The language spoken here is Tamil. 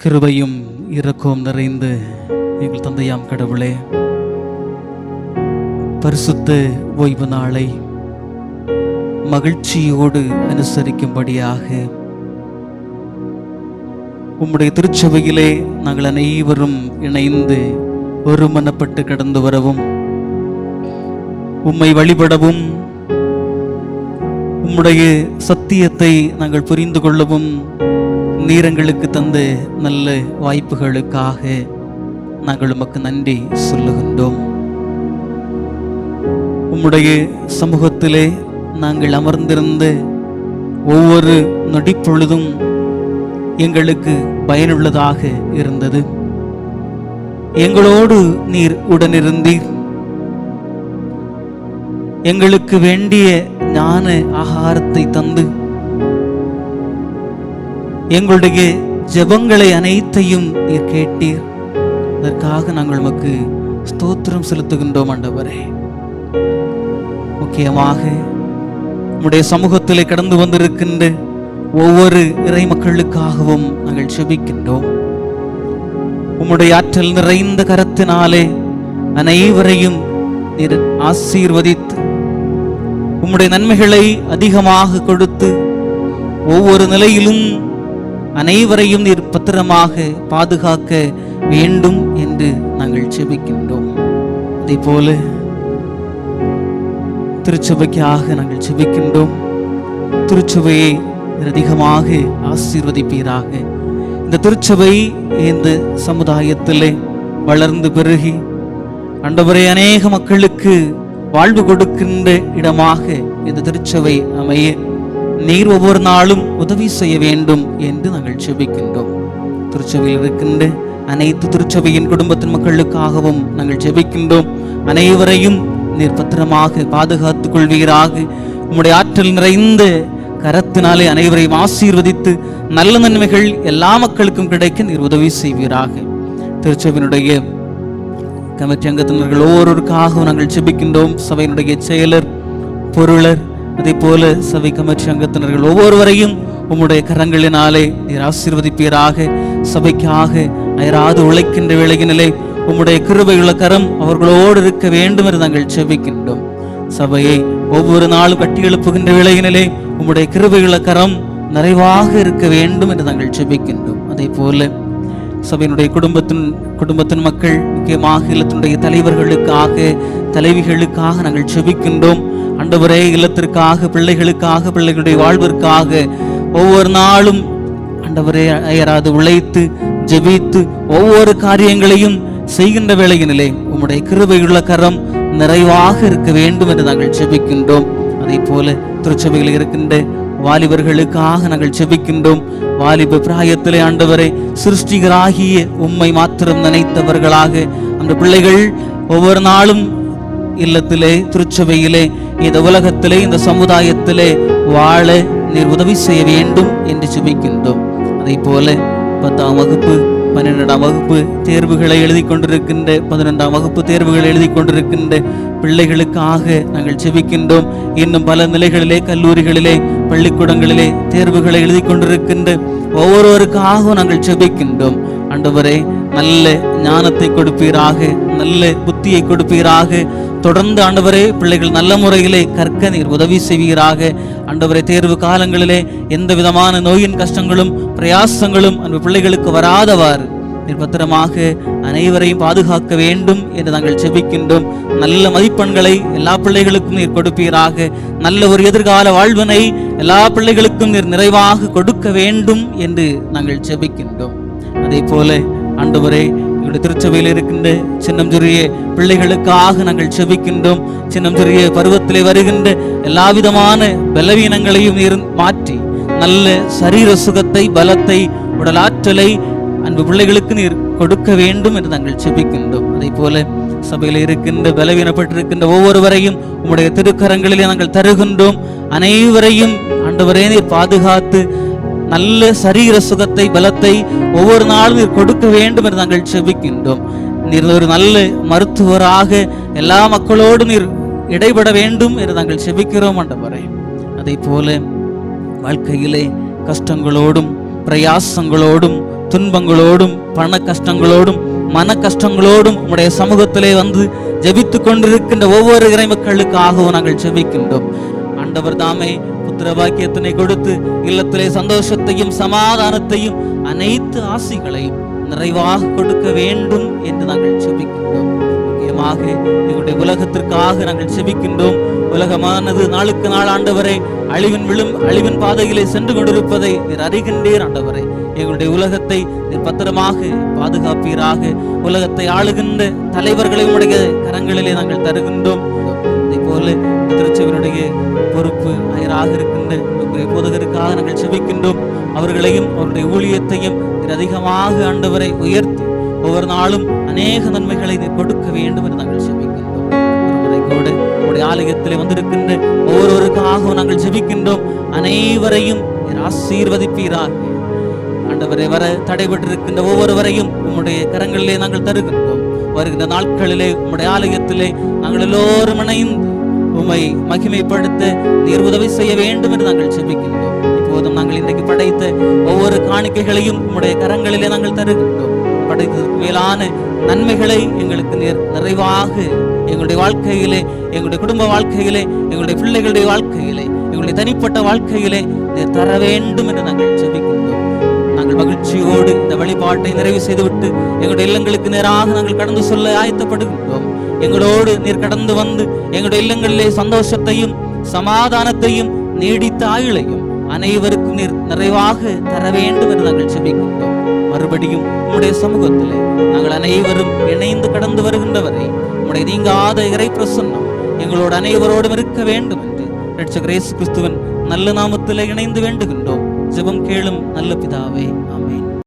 கிருபையும் இரக்கവും நிறைந்து எங்கள் தந்தையாம் கடவுளே பரிசுத்த ஓய்வு நாளை மகிழ்ச்சியோடு அனுசரிக்கும்படியாக உம்முடைய திருச்சபையிலே நாங்கள் அனைவரும் இணைந்து ஒருமனப்பட்டு கடந்து வரவும் உம்மை வழிபடவும் உம்முடைய சத்தியத்தை நாங்கள் புரிந்து கொள்ளவும் நீரங்களுக்கு தந்த நல்ல வாய்ப்புகளுக்காக நாங்கள் உமக்கு நன்றி சொல்லுகின்றோம். உம்முடைய சமூகத்திலே நாங்கள் அமர்ந்திருந்த ஒவ்வொரு நொடிப்பொழுதும் எங்களுக்கு பயனுள்ளதாக இருந்தது. எங்களோடு நீர் உடனிருந்தீர். எங்களுக்கு வேண்டிய ஞான ஆகாரத்தை தந்து எங்களுடைய ஜெபங்களை அனைத்தையும் நீர் கேட்டீர். அதற்காக நாங்கள் உமக்கு ஸ்தோத்திரம் செலுத்துகின்றோம் ஆண்டவரே. முக்கியமாக உம்முடைய சமூகத்திலே கடந்து வந்திருக்கின்ற ஒவ்வொரு இறை மக்களுக்காகவும் நாங்கள் செபிக்கின்றோம் உம்முடைய ஆற்றல் நிறைந்த கரத்தினாலே அனைவரையும் நீர் ஆசீர்வதித்து உம்முடைய நன்மைகளை அதிகமாக கொடுத்து ஒவ்வொரு நிலையிலும் அனைவரையும் நீர் பத்திரமாக பாதுகாக்க வேண்டும் என்று நாங்கள் செபிக்கின்றோம். அதே போல திருச்சபைக்காக நாங்கள் செபிக்கின்றோம். திருச்சபையை அதிகமாக ஆசீர்வதிப்பீராக. இந்த திருச்சபை இந்த சமுதாயத்திலே வளர்ந்து பெருகி அண்டவரை அநேக மக்களுக்கு வாழ்வு கொடுக்கின்ற இடமாக இந்த திருச்சபை அமைய நீர் ஒவ்வொரு நாளும் உதவி செய்ய வேண்டும் என்று நாங்கள் செபிக்கின்றோம் திருச்சபையில் இருக்கின்ற அனைத்து திருச்சபையின் குடும்பத்தின் மக்களுக்காகவும் நாங்கள் ஜெபிக்கின்றோம். அனைவரையும் நீர் பத்திரமாக பாதுகாத்துக் கொள்வீராக. உம்முடைய ஆற்றல் நிறைந்த கரத்தினாலே அனைவரையும் ஆசீர்வதித்து நல்ல நன்மைகள் எல்லா மக்களுக்கும் கிடைக்க நீர் உதவி செய்வீராக. திருச்சபையினுடைய கமிட்டி அங்கத்தினர்கள் ஒவ்வொருவருக்காகவும் நாங்கள் ஜெபிக்கின்றோம். சபையினுடைய செயலர் பொருளர் அதே போல சபை கமிட்டி அங்கத்தினர்கள் ஒவ்வொருவரையும் உம்முடைய கரங்களினாலே நீர் ஆசீர்வதிப்பீராக. சபைக்காக அயராது உழைக்கின்ற வேளையினிலே உம்முடைய கிருபையுள்ள கரம் அவர்களோடு இருக்க வேண்டும் என்று நாங்கள் செபிக்கின்றோம். சபையை ஒவ்வொரு நாளும் கட்டி எழுப்புகின்ற வேளையினிலே உம்முடைய கிருபையுள்ள கரம் நிறைவாக இருக்க வேண்டும் என்று நாங்கள் செபிக்கின்றோம். அதே போல சபையினுடைய குடும்பத்தின் குடும்பத்தின் மக்கள் முக்கியமாக இல்லத்தினுடைய தலைவர்களுக்காக தலைவிகளுக்காக நாங்கள் செபிக்கின்றோம். அண்டவரே இல்லத்திற்காக பிள்ளைகளுக்காக பிள்ளைகளுடைய வாழ்விற்காக ஒவ்வொரு நாளும் அண்டவரே அயராது உழைத்து ஜெபித்து ஒவ்வொரு காரியங்களையும் செய்கின்ற வேளையினிலே உம்முடைய கிருபையுள்ள கரம் நிறைவாக இருக்க வேண்டும் என்று நாங்கள் செபிக்கின்றோம். அதே போல திருச்சபையில் இருக்கின்ற வாலிபர்களுக்காக நாங்கள் செபிக்கின்றோம் வாலிப பிராயத்திலே ஆண்டவரை சிருஷ்டிகராகிய உம்மை மாத்திரம் நினைத்தவர்களாக அந்த பிள்ளைகள் ஒவ்வொரு நாளும் இல்லத்திலே திருச்சபையிலே இந்த உலகத்திலே இந்த சமுதாயத்திலே வாழ நீர் உதவி செய்ய வேண்டும் என்று செபிக்கின்றோம் அதே போல பத்தாம் வகுப்பு பன்னிரெண்டாம் வகுப்பு தேர்வுகளை எழுதி கொண்டிருக்கின்ற பதினெண்டாம் வகுப்பு தேர்வுகளை எழுதி கொண்டிருக்கின்ற பிள்ளைகளுக்காக நாங்கள் செபிக்கின்றோம் இன்னும் பல நிலைகளிலே கல்லூரிகளிலே பள்ளிக்கூடங்களிலே தேர்வுகளை எழுதி கொண்டிருக்கின்ற ஒவ்வொருவருக்காகவும் நாங்கள் செபிக்கின்றோம். ஆண்டவரே நல்ல ஞானத்தை கொடுப்பீராக நல்ல புத்தியை கொடுப்பீராக. தொடர்ந்து ஆண்டவரே பிள்ளைகள் நல்ல முறையிலே கற்க நீர் உதவி செய்வீராக. ஆண்டவரே தேர்வு காலங்களிலே எந்த விதமான நோயின் கஷ்டங்களும் பிரயாசங்களும் அந்த பிள்ளைகளுக்கு வராதவாறு. நீர் பத்திரமாக அனைவரையும் பாதுகாக்க வேண்டும் என்று நாங்கள் செபிக்கின்றோம். நல்ல மதிப்பெண்களை எல்லா பிள்ளைகளுக்கும் நீர் கொடுப்பீராக. நல்ல ஒரு எதிர்கால வாழ்வினை எல்லா பிள்ளைகளுக்கும் நீர் நிறைவாக கொடுக்க வேண்டும் என்று நாங்கள் செபிக்கின்றோம் அதே போல ஆண்டவரே எங்களுடைய திருச்சபையில் இருக்கின்ற சின்னம் சிறிய பிள்ளைகளுக்காக நாங்கள் செபிக்கின்றோம் சின்னம் சிறிய பருவத்திலே வருகின்ற எல்லா விதமான பலவீனங்களையும் மாற்றி நல்ல சரீர சுகத்தை பலத்தை உடலாற்றலை அன்பு பிள்ளைகளுக்கு நீர் கொடுக்க வேண்டும் என்று நாங்கள் செபிக்கின்றோம் அதே போல சபையில் இருக்கின்ற பலவீனப்பட்டிருக்கின்ற ஒவ்வொருவரையும் உங்களுடைய திருக்கரங்களிலே நாங்கள் தருகின்றோம். அனைவரையும் ஆண்டவரே நீர் பாதுகாத்து நல்ல சரீர சுகத்தை பலத்தை ஒவ்வொரு நாளும் நீர் கொடுக்க வேண்டும் என்று நாங்கள் செபிக்கின்றோம். நீர் ஒரு நல்ல மருத்துவராக எல்லா மக்களோடு நீர் இடைபட வேண்டும் என்று நாங்கள் செபிக்கிறோம் ஆண்டவரே. அதே போல வாழ்க்கையிலே கஷ்டங்களோடும் பிரயாசங்களோடும் துன்பங்களோடும் பண கஷ்டங்களோடும் மன கஷ்டங்களோடும் உங்களுடைய சமூகத்திலே வந்து ஜெபித்துக் கொண்டிருக்கின்ற ஒவ்வொரு இறை மக்களுக்காகவும் நாங்கள் ஜெபிக்கின்றோம் ஆண்டவர் தாமே புத்திர பாக்கியத்தினை கொடுத்து இல்லத்திலே சந்தோஷத்தையும் சமாதானத்தையும் அனைத்து ஆசிகளையும் நிறைவாக கொடுக்க வேண்டும் என்று நாங்கள் செபிக்கின்றோம். முக்கியமாக எங்களுடைய உலகத்திற்காக நாங்கள் செபிக்கின்றோம். உலகமானது நாளுக்கு நாள் ஆண்டவரை அழிவின் விழும் அழிவின் பாதையிலே சென்று கொண்டிருப்பதை நீர் அறிகின்றீர் ஆண்டவரை. எங்களுடைய உலகத்தை நீர் பத்திரமாக பாதுகாப்பீராக. உலகத்தை ஆளுகின்ற தலைவர்களை உடைய கரங்களிலே நாங்கள் தருகின்றோம். அதே போல இந்த திருச்செவனுடைய பொறுப்பு அயராக இருக்கின்ற உங்களுடைய போதகருக்காக நாங்கள் செபிக்கின்றோம். அவர்களையும் அவருடைய ஊழியத்தையும் அதிகமாக ஆண்டவரை உயர்த்தி ஒவ்வொரு நாளும் அநேக நன்மைகளை நீர் கொடுக்க வேண்டும் என்று நாங்கள் செபிக்கின்றோம். ஒரு கூட வந்திருக்கின்ற ஒவ்வொருவருக்காகவும் நாங்கள் செபிக்கின்றோம். அனைவரையும் ஆசீர்வதிப்பீராக. ஆண்டவரை வர தடைபட்டிருக்கின்ற ஒவ்வொருவரையும் உம்முடைய கரங்களிலே நாங்கள் தருகின்றோம். வருகின்ற நாட்களிலே உம்முடைய ஆலயத்திலே நாங்கள் எல்லோரும் இணைந்து உமை மகிமைப்படுத்த நீர் உதவி செய்ய வேண்டும் என்று நாங்கள் செபிக்கின்றோம். இப்போதும் நாங்கள் இன்றைக்கு படைத்த ஒவ்வொரு காணிக்கைகளையும் உம்முடைய கரங்களிலே நாங்கள் தருகின்றோம். படைத்ததற்கு மேலான நன்மைகளை எங்களுக்கு நீர் நிறைவாக எங்களுடைய வாழ்க்கையிலே எங்களுடைய குடும்ப வாழ்க்கையிலே எங்களுடைய பிள்ளைகளுடைய வாழ்க்கையிலே எங்களுடைய தனிப்பட்ட வாழ்க்கையிலே நீர் தர வேண்டும் என்று நாங்கள் செபிக்கின்றோம். நாங்கள் மகிழ்ச்சியோடு இந்த வழிபாட்டை நிறைவு செய்துவிட்டு எங்களுடைய இல்லங்களுக்கு நேராக நாங்கள் கடந்து சொல்ல ஆயத்தப்படுகின்றோம். எங்களோடு நீர் கடந்து வந்து எங்களுடைய இல்லங்களிலே சந்தோஷத்தையும் சமாதானத்தையும் நீடித்த ஆயுளையும் அனைவருக்கும் நீர் நிறைவாக தர வேண்டும் என்று நாங்கள் செபிக்கின்றோம். மறுபடியும் உம்முடைய சமூகத்திலே நாங்கள் அனைவரும் இணைந்து கடந்து வருகின்றவரை உம்முடைய நீங்காத இறை பிரசன்னம் எங்களோடு அனைவரோடும் இருக்க வேண்டும் என்று ரட்சகர் இயேசு கிறிஸ்துவின் நல்ல நாமத்திலே இணைந்து வேண்டுகின்றோம். ஜெபம் கேளும் நல்ல பிதாவே